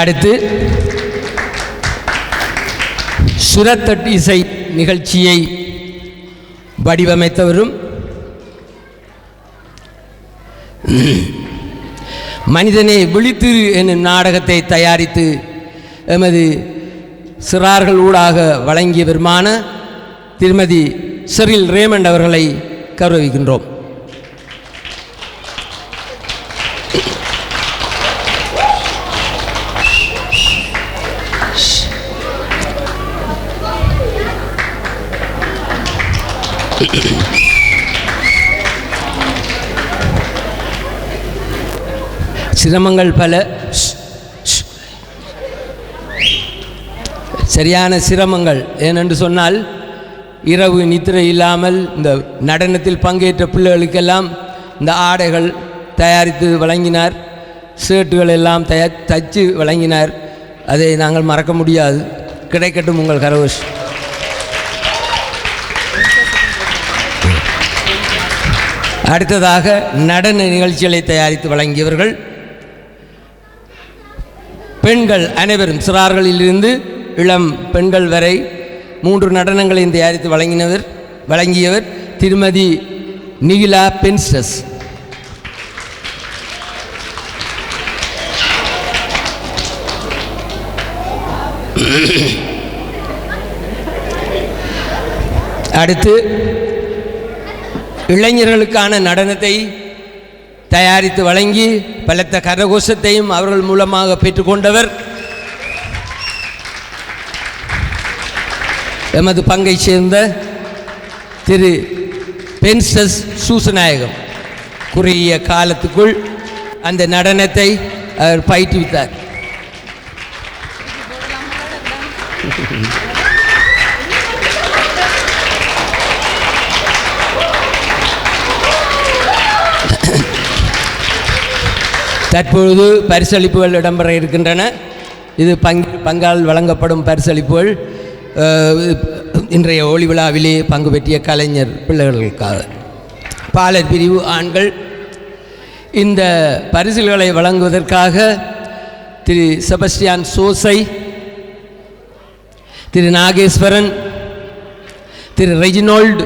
அடுத்து சுரத்தட்டு இசை நிகழ்ச்சியை வடிவமைத்தவரும் மனிதனை விழித்திரு என்னும் நாடகத்தை தயாரித்து எமது சிறார்கள் ஊடாக வழங்கியவருமான திருமதி செரில் ரேமண்ட் அவர்களை கௌரவிக்கின்றோம். சிரமங்கள் பல. சரியான சிரமங்கள். ஏனென்று சொன்னால் இரவு நித்திரை இல்லாமல் இந்த நடனத்தில் பங்கேற்ற பிள்ளைகளுக்கெல்லாம் இந்த ஆடைகள் தயாரித்து வழங்கினார். ஷர்ட்டுகள் எல்லாம் தயார் தச்சு வழங்கினார். அதை நாங்கள் மறக்க முடியாது. கிடைக்கட்டும் உங்கள் கரவஷ் அடுத்ததாக நடன நிகழ்ச்சிகளை தயாரித்து வழங்கியவர்கள் பெண்கள் அனைவரும் சிறார்களிலிருந்து இளம் பெண்கள் வரை மூன்று நடனங்களையும் தயாரித்து வழங்கினவர் வழங்கியவர் திருமதி நிகிலா பென்ஸ்டஸ் அடுத்து இளைஞர்களுக்கான நடனத்தை தயாரித்து வழங்கி பலத்த கரகோஷத்தையும் அவர்கள் மூலமாக பெற்றுக்கொண்டவர் எமது பங்கை சேர்ந்த திரு பென்சஸ் சூசநாயகம். குறுகிய காலத்துக்குள் அந்த நடனத்தை அவர் பயிற்றுவித்தார். தற்பொழுது பரிசளிப்புகள் இடம்பெற இருக்கின்றன. இது பங் பங்கால் வழங்கப்படும் பரிசளிப்புகள். இன்றைய ஒளி விழாவிலே பங்கு பெற்றிய கலைஞர் பிள்ளைகளுக்காக. பாலர் பிரிவு ஆண்கள் இந்த பரிசுகளை வழங்குவதற்காக திரு செபஸ்டியான் சோசை திரு நாகேஸ்வரன் திரு ரெஜினோல்டு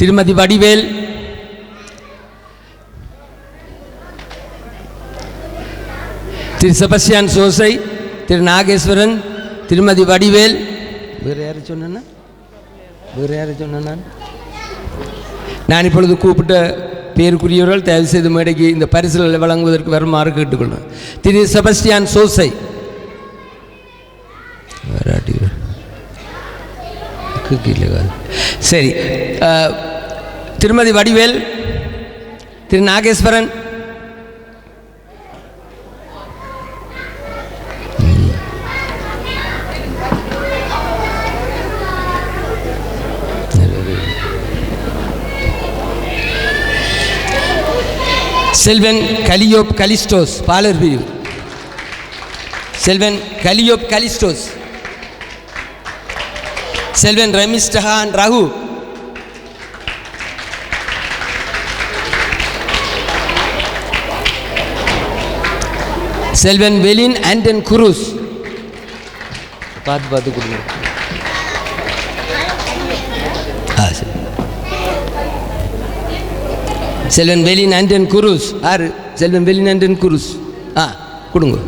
திருமதி வடிவேல் திரு செபஸ்டியான் சோசை திரு நாகேஸ்வரன் திருமதி வடிவேல். வேறு யாரை சொன்னேன்னா? வேறு யாரை சொன்னேன் நான் இப்பொழுது கூப்பிட்ட பேருக்குரியவர்கள் தயவு செய்து மேடைக்கு இந்த பரிசுகளை வழங்குவதற்கு வருமாறு கேட்டுக்கொள்கிறேன். திரு செபஸ்டியான் சோசை. சரி திருமதி வடிவேல் திரு நாகேஸ்வரன் செல்வன் கலியோப் கலிஸ்டோஸ் பாலர் பிரிவு. செல்வன் கலியோப் கலிஸ்டோஸ். செல்வன் ரமிஸ்டஹான் ரகு. செல்வன் வெலின் ஆண்டன் குரூஸ். பார்த்து பார்த்து கொடுங்க. ஆ சரி. செல்வன் வெலின் ஆண்டன் குரூஸ். ஆறு செல்வன் வெலின் ஆண்டன் குரூஸ். ஆ கொடுங்க.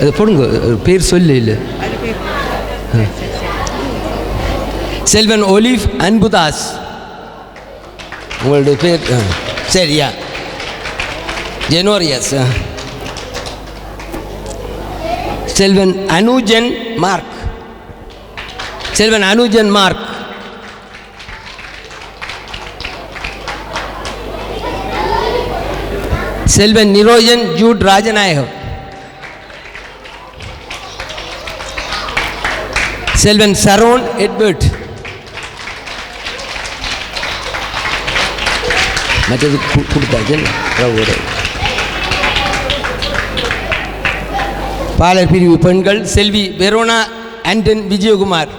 அது போடுங்க பேர் சொல்லு இல்லை. செல்வன் ஒலிவ் அன்புதாஸ். உங்களுடைய பேர் சரியா ஜெனோரியஸ். செல்வன் Anujan mark. Selvan Anujan mark. Selvan Nirojan Jude Rajanayagam Selvan Sharon Edward. மற்றது கு- கொடுத்தாச்சு. பாலர் பிரிவு பெண்கள் செல்வி வெரோனா ஆண்டன் விஜயகுமார்.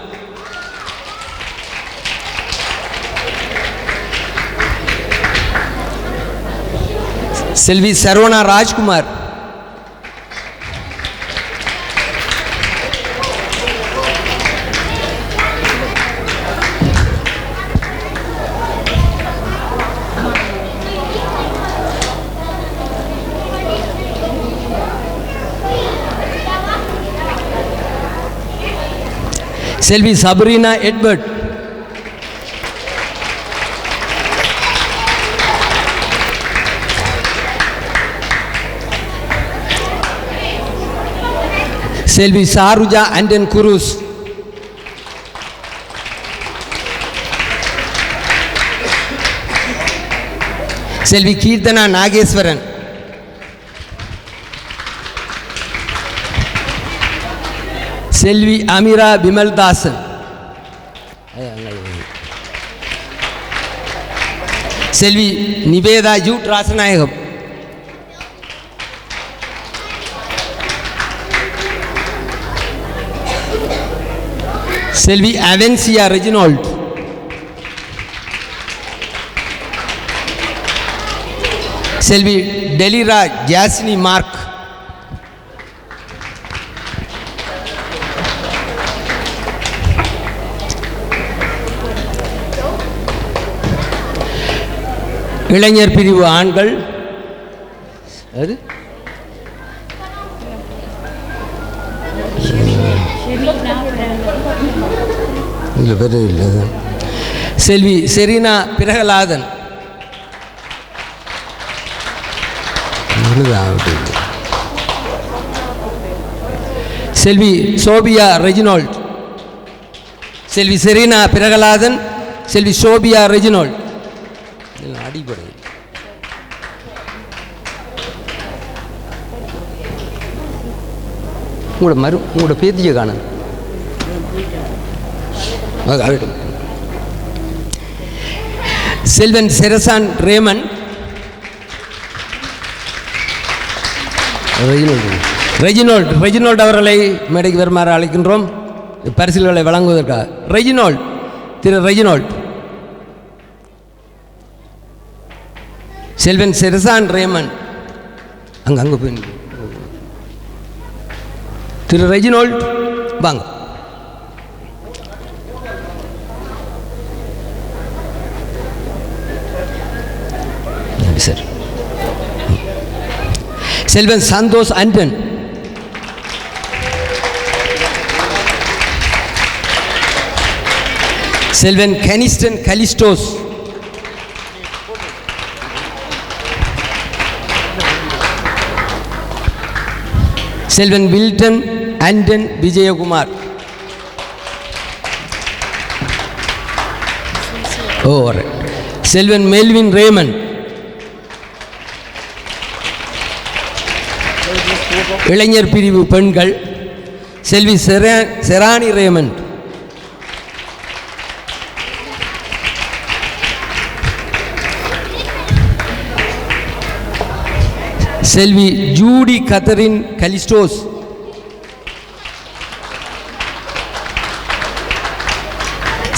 செல்வி சரவணா ராஜ்குமார். செல்வி சபரினா எட்வர்ட். செல்வி சாருஜா அண்டன் குரூஸ். செல்வி கீர்த்தனா நாகேஸ்வரன். செல்வி அமீரா விமல்தாசன் செல்வி நிவேதா ஜூட் ராசநாயகம் செல்வி அவென்சியா ரெஜினால்ட் செல்வி டெலிரா ஜாஸ்னி மார்க் இளைஞர் பிரிவு ஆண்கள். அது. செல்வி செரீனா பிரகலாதன். செல்வி சோபியா ரெஜினால்ட். செல்வி செரீனா பிரகலாதன். செல்வி சோபியா ரெஜினால்ட். இதெல்லாம் உங்களோட மறு உங்களோட பேத்தியை காணும் Selvan Serasan Ramon. Reginald. Reginald Reginald அவர்களை மேடைக்கு வருமாறு அழைக்கின்றோம். பரிசில்களை வழங்குவதற்காக. ரெஜினோல்ட் திரு ரெஜினோல்ட். செல்வன் செரசான் ரேமன். அங்கே அங்கே போய் திரு ரெஜினோல்ட் வாங்க. சார். செல்வன் சந்தோஷ் அன்பன் செல்வன் கனிஸ்டன் கலிஸ்டோஸ். செல்வன் வில்டன் ஆண்டன் விஜயகுமார். ஓ செல்வன் மெல்வின் ரேமன். இளைஞர் பிரிவு பெண்கள். செல்வி செரா செரானி ரேமன். செல்வி ஜூடி கத்தரின் கலிஸ்டோஸ்.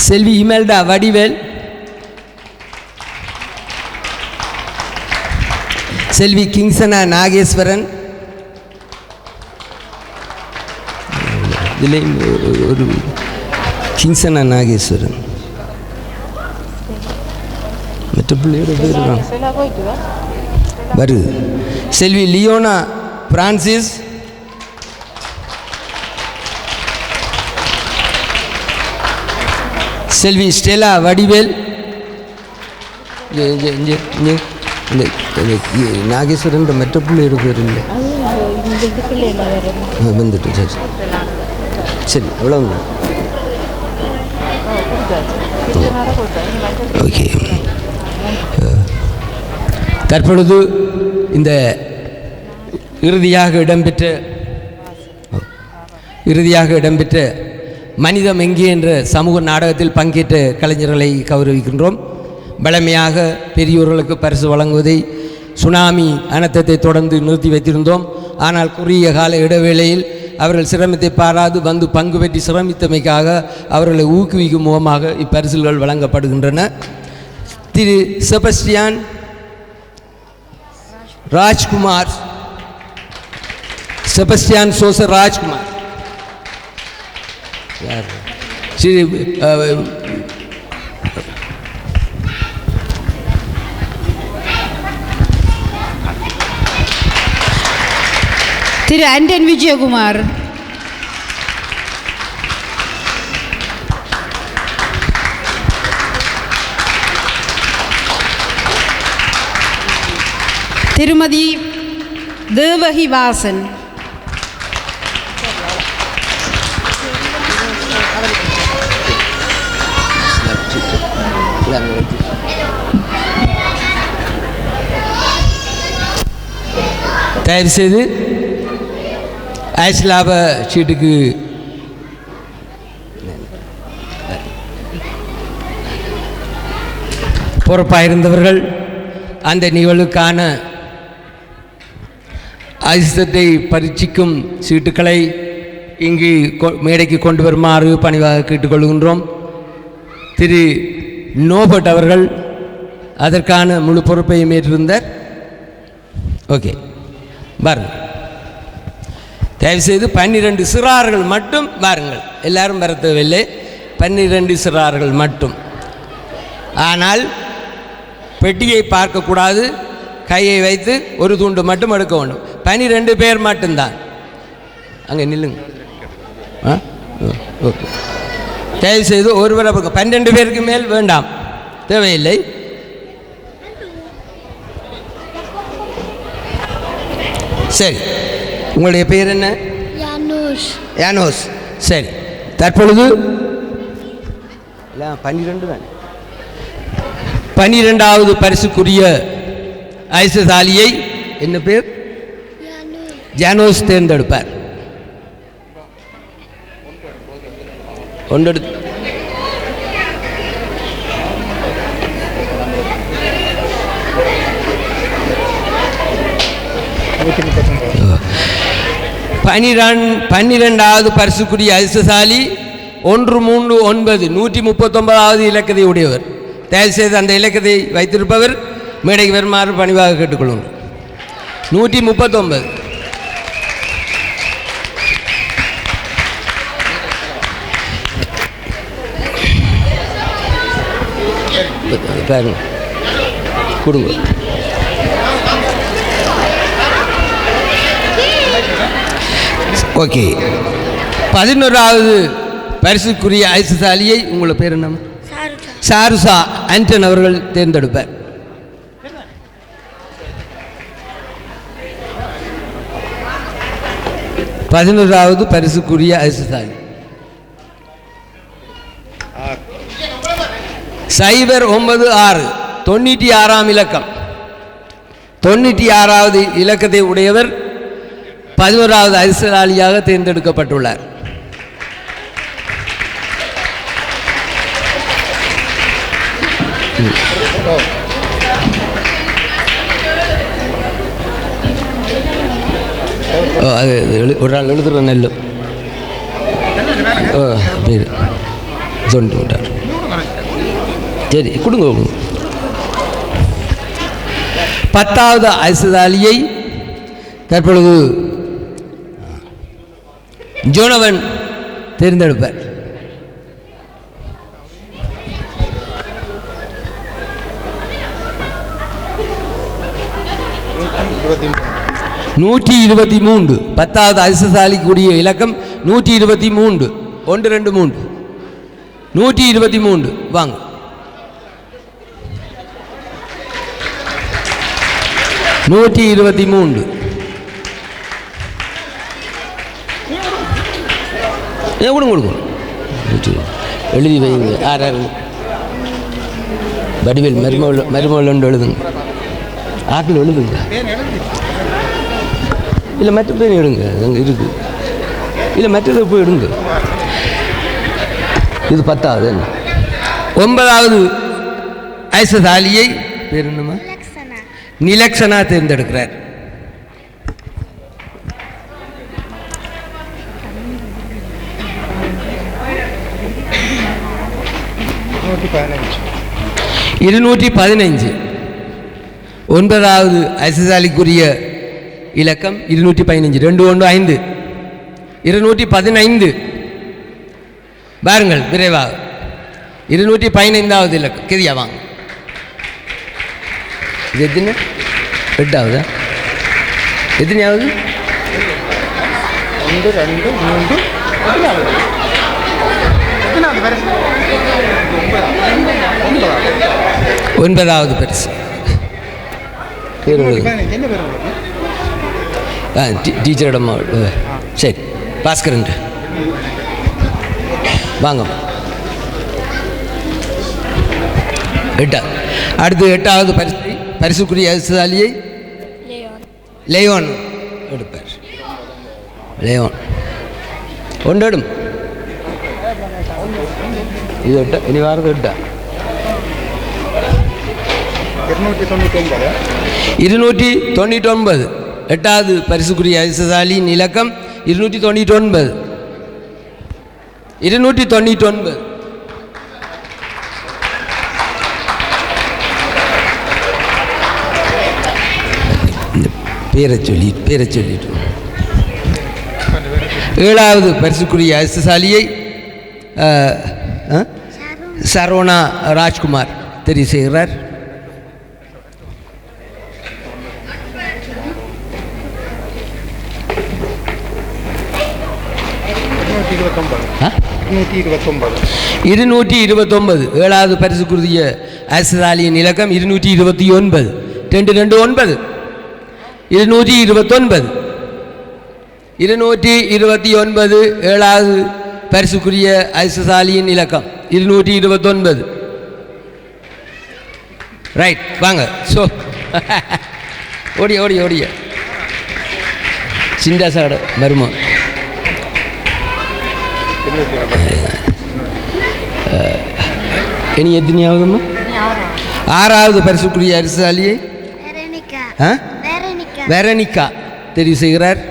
செல்வி இமெல்டா வடிவேல். செல்வி கிங்சனா நாகேஸ்வரன். இதில் ஒரு கிங்சனா நாகேஸ்வரன். மற்ற பிள்ளையோட பேர் தான். வருது செல்வி லியோனா பிரான்சிஸ். செல்வி ஸ்டெலா வடிவேல். நாகேஸ்வரன் இங்க, இங்க, மற்ற வந்துட்டு சரி சரி. அவ்வளோ ஓகே. தற்பொழுது இந்த இறுதியாக இடம்பெற்ற இறுதியாக இடம்பெற்ற மனிதம் எங்கே என்ற சமூக நாடகத்தில் பங்கேற்ற கலைஞர்களை கௌரவிக்கின்றோம். பழமையாக பெரியோர்களுக்கு பரிசு வழங்குவதை சுனாமி அனர்த்தத்தை தொடர்ந்து நிறுத்தி வைத்திருந்தோம். ஆனால் குறுகிய கால இடைவேளையில் அவர்கள் சிரமத்தை பாராது வந்து பங்கு பெற்றி சிரமித்தமைக்காக அவர்களை ஊக்குவிக்கும் முகமாக இப்பரிசுகள் வழங்கப்படுகின்றன. திரு செபஸ்டியான் ராஜ்குமார் செபஸ்டியான் சோசர் ராஜ்குமார் யார் ஸ்ரீ அஹ், திரு ஆண்டன் விஜயகுமார் திருமதி தேவகி வாசன் தயவு செய்து ஐஸ்லாப சீட்டுக்கு பொறுப்பாயிருந்தவர்கள் அந்த நிகழ்வுக்கான அதிர்ஷ்டத்தை பரீட்சிக்கும் சீட்டுக்களை இங்கு கொ- மேடைக்கு கொண்டு வருமாறு பணிவாக கேட்டுக்கொள்கின்றோம். திரு நோபட் அவர்கள் அதற்கான முழு பொறுப்பையும் ஏற்றிருந்தார் ஓகே பாருங்கள். தயவுசெய்து பன்னிரெண்டு சிறார்கள் மட்டும் பாருங்கள் எல்லாரும் வர தேவையில்லை. பன்னிரெண்டு சிறார்கள் மட்டும். ஆனால் பெட்டியை பார்க்கக்கூடாது. கையை வைத்து ஒரு துண்டு மட்டும் எடுக்க வேண்டும். பன்னிரெண்டு பேர் மட்டும்தான். அங்கே நில்லுங்க. ஓகே தயவுசெய்து ஒருவரை பன்னெண்டு பேருக்கு மேல் வேண்டாம். தேவையில்லை. சரி. உங்களுடைய பெயர் என்ன. யானோஸ் சரி. தற்பொழுது? பன்னிரெண்டு தான்? பன்னிரெண்டாவது பரிசுக்குரிய ஐசசாலியை என்ன பேர். ஜானோஸ் தேர்ந்தெடுப்பார். ஒன்றெடு பனிரெண்டு பன்னிரெண்டாவது பரிசுக்குரிய அதிர்ஷ்டசாலி ஒன்று மூன்று ஒன்பது நூற்றி முப்பத்தொன்பதாவது இலக்கத்தை உடையவர். தயவுசெய்து அந்த இலக்கத்தை வைத்திருப்பவர் மேடைக்கு வருமாறு பணிவாக கேட்டுக்கொள்ளுங்கள். நூற்றி முப்பத்தொன்பது. பாருங்க. கொடுங்க. ஓகே. பதினோராவது பரிசுக்குரிய ஐசுசாலியை உங்களை பேர் என்ன. சாருசா. ஆண்டன் அவர்கள் தேர்ந்தெடுப்பார். பதினோராவது பரிசுக்குரிய ஐசுசாலி சைபர் ஒன்பது ஆறு தொண்ணூற்றி ஆறாம் இலக்கம். தொண்ணூற்றி ஆறாவது இலக்கத்தை உடையவர் பதினோராவது அரசியலாளியாக தேர்ந்தெடுக்கப்பட்டுள்ளார். ஓ அது ஒரு நாள் எழுதுற நெல்லு. ஓ விட்டார் சரி கொடுங்க பத்தாவது ஐசுதாலியை தற்பொழுது ஜோனவன் தேர்ந்தெடுப்பார். நூற்றி இருபத்தி மூன்று. பத்தாவது அதிர்ஷ்டசாலிக்குரிய இலக்கம் நூற்றி இருபத்தி மூன்று. ஒன்று ரெண்டு மூன்று. நூற்றி இருபத்தி மூன்று. வாங்க. நூற்றி இருபத்தி மூன்று. ஏ கொடுங்க கொடுங்க. எழுதி வைங்க. ஆறு ஆறு வடிவேல் மருமகள் மருமகள் ஒன்று எழுதுங்க. ஆட்டில் எழுதுங்க. இல்லை மற்ற பேர் எடுங்க. அங்கே இருக்கு. இல்லை மற்றதை போய் எடுங்க. இது பத்தாவது. ஒன்பதாவது ஐசதாலியை பேர் என்னம்மா? நிலக்ஷனாக நிலக்ஷனா தேர்ந்தெடுக்கிறார். பதினஞ்சு இருநூற்றி பதினைஞ்சு. ஒன்பதாவது ஐசசாலிக்குரிய இலக்கம் இருநூற்றி பதினஞ்சு. ரெண்டு ஒன்று ஐந்து. இருநூற்றி பதினைந்து. பாருங்கள் விரைவாக. இருநூற்றி பதினைந்தாவது இலக்கம். கெதியா வாங்க. இது எத்தனை? எட்டாவதா? எத்தனையாவது? ஒன்று ரெண்டு மூன்று? ஒன்பதாவது. பரிசு? ஆ டீ- டீச்சரிடம் ஆ, சரி பாஸ்கரன். வாங்க. எட்டா அடுத்து எட்டாவது பரிசு. பரிசுக்குரிய அரசாலியை லியோன். லேயோன். எடுப்பார். லேயோன். ஒன்றெடும் இது எட்டா? இனி வாரது எட்டா? இருநூற்றி தொண்ணூற்றி ஒன்பது எட்டாவது பரிசுக்குரிய அதிர்ஷ்டசாலியின் இலக்கம் இருநூற்றி தொண்ணூற்றி ஒன்பது இருநூற்றி தொண்ணூற்றி ஒன்பது பேரை சொல்லி பேரை சொல்லிட்டு ஏழாவது பரிசுக்குரிய அஹ், சரவணா ராஜ்குமார் தெரிவு செய்கிறார் இருநூற்றி இருபத்தொன்பது. ஏழாவது பரிசுக்குரிய அரசாலியின் இலக்கம் இருநூற்றி இருபத்தி ஒன்பது. ரெண்டு ரெண்டு ஒன்பது. இருநூற்றி இருபத்தொன்பது. இருநூற்றி இருபத்தி ஒன்பது ஏழாவது பரிசுக்குரிய அரசாலியின் இலக்கம். இருநூற்றி இருபத்தொன்பது. ரைட் வாங்க. ஸோ ஓடிய ஓடிய ஓடிய. சிண்டாசாட மருமம் இனி எத்தனையாவதும்மா ஆறாவது. பரிசுக்குரிய அரசாலியை ஆ? வெரனிகா தெரிவு செய்கிறார்.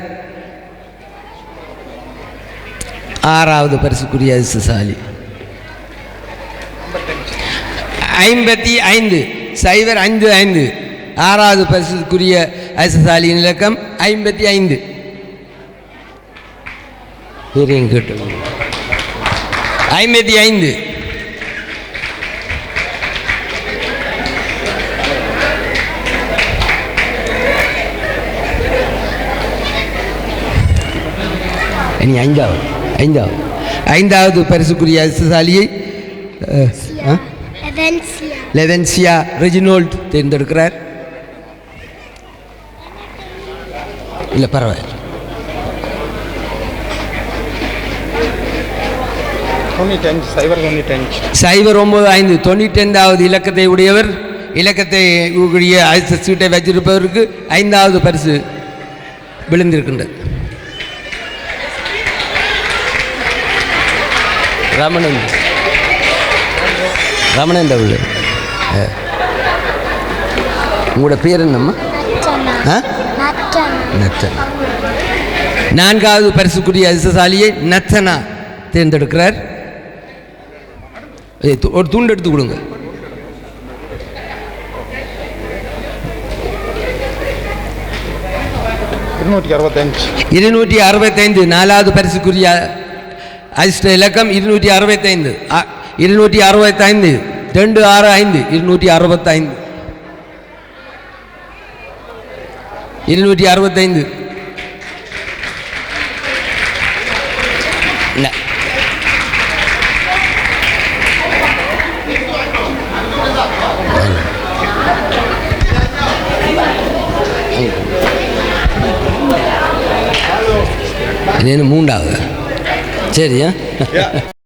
ஆறாவது பரிசுக்குரிய அதிர்ஷ்டசாலி ஐம்பத்தி ஐந்து சைபர் ஐந்து ஐந்து. ஆறாவது பரிசுக்குரிய அதிர்ஷ்டசாலியின் இலக்கம் ஐம்பத்தி ஐந்து. கேட்டு ஐம்பத்தி ஐந்து. இனி ஐந்தாவது ஐந்தாவது. ஐந்தாவது பரிசுக்குரிய? எவன்சியா லெவன்சியா. ரெஜினோல்ட் தேர்ந்தெடுக்கிறார். இல்லை பரவாயில்ல. சைபர் ஒன்பது ஐந்து தொண்ணூற்றி ஐந்தாவது இலக்கத்தை உடையவர் இலக்கத்தை உடைய சீட்டை வச்சிருப்பவருக்கு ஐந்தாவது பரிசு விழுந்திருக்கின்றது. ரமணன். ரமணன் உள்ள உங்களோட பேர் என்னம்மா? நச்சனா ஆ? நச்சனா நத்தனா. நான்காவது பரிசுக்குரிய அதிர்ஷ்டசாலியை நத்தனா தேர்ந்தெடுக்கிறார். ஒரு துண்டு எடுத்து கொடுங்க. இருநூற்றி அறுபத்தஞ்சு இருநூற்றி அறுபத்தைந்து நாலாவது பரிசுக்குரிய அதிர்ஷ்ட இலக்கம் இருநூற்றி அறுபத்தைந்து. இருநூற்றி அறுபத்தைந்து. ரெண்டு ஆறு ஐந்து இருநூற்றி அறுபத்தைந்து. இருநூற்றி அறுபத்தைந்து இல்லை இது என்ன மூண்டாவது சரியா